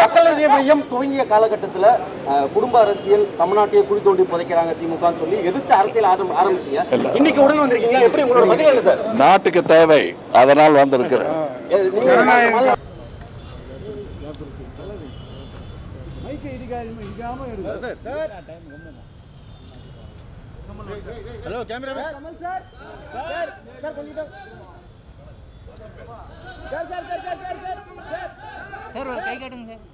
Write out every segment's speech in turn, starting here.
மக்கள் நீதி மையம் துவங்கிய காலகட்டத்தில் குடும்ப அரசியல் தமிழ்நாட்டையே குழி தோண்டி புதைக்கிறாங்க திமுகன்னு சொல்லி எதிர்த்து அரசியல் ஆரம் ஆரம்பிச்சீங்க. இன்னைக்கு உடனே வந்திருக்கீங்க எப்படி உங்களோட பதில் என்ன சார்? நாட்டுக்கு தேவை. அதனால் வந்திருக்கிறேன். ஏ, நீங்க சார். ஒரு கை காட்டுங்க சார்.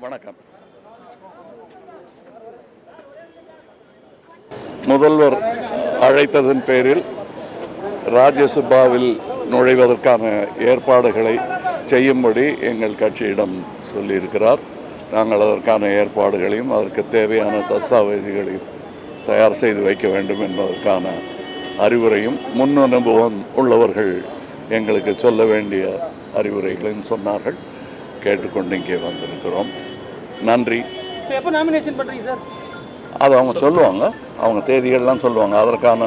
வணக்கம். முதல்வர் அழைத்ததன் பேரில் ராஜ்யசபாவில் நுழைவதற்கான ஏற்பாடுகளை செய்யும்படி எங்கள் கட்சியிடம் சொல்லியிருக்கிறார். நாங்கள் அதற்கான ஏற்பாடுகளையும் அதற்கு தேவையான தஸ்தாவேஜுகளையும் தயார் செய்து வைக்க வேண்டும் என்பதற்கான அறிவுரையும் முன் அனுபவம் உள்ளவர்கள் எங்களுக்கு சொல்ல வேண்டிய அறிவுரைகளையும் சொன்னார்கள். கேட்டுக்கொண்டு இங்கே வந்திருக்கிறோம். நன்றி. எப்போ நாமினேஷன் பண்றீங்க சார் அது அவங்க சொல்லுவாங்க. அவங்க தேதிகள்லாம் சொல்லுவாங்க. அதற்கான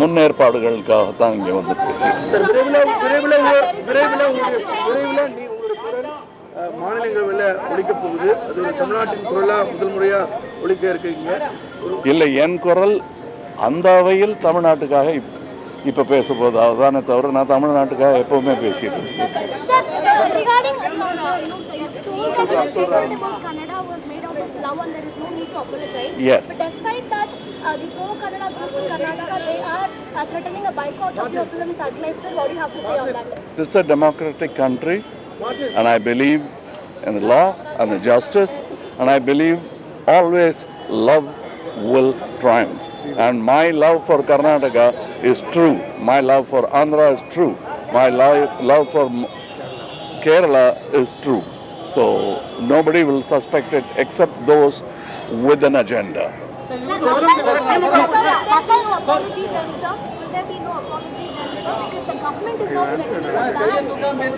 முன்னேற்பாடுகளுக்காகத்தான் இங்கே வந்து மாநிலங்களவையில் ஒழிக்கப் போகுது. அது தமிழ்நாட்டின் குரலாக முதல் முறையாக ஒழிக்க இருக்கீங்க. இல்லை என் குரல் அந்த அவையில் தமிழ்நாட்டுக்காக இப் இப்போ பேச போகுது அதுதானே தவிர நான் தமிழ்நாட்டுக்காக எப்பவுமே பேசிட்டு இருக்கேன். Sir, sir, regarding you know, you told that the statement about Kannada was made out of love and there is no need to apologize. Yes. But despite that, uh, the pro-Kannada groups in Karnataka, they are uh, threatening a boycott of your film Thug Life. Sir, what do you have to say on that? This is a democratic country, and I believe in the law and the justice, and I believe always love will triumph. And my love for Karnataka is true. My love for Andhra is true. My love, love for Kerala is true. So nobody will suspect it except those with an agenda. Sir, there will be no apology? Will there be no apology? Because the government is now threatening a ban. So, one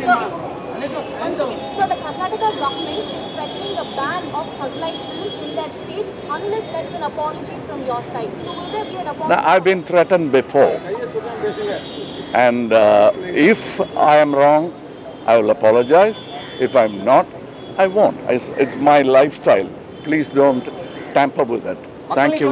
second. So the Karnataka government is threatening a ban of Thug film in that state unless there is an apology from your side. So will there be an apology? Now, I've been threatened before. And uh, if I am wrong, I will apologize. If I'm not, I won't. It's my lifestyle. Please don't tamper with that. Thank you.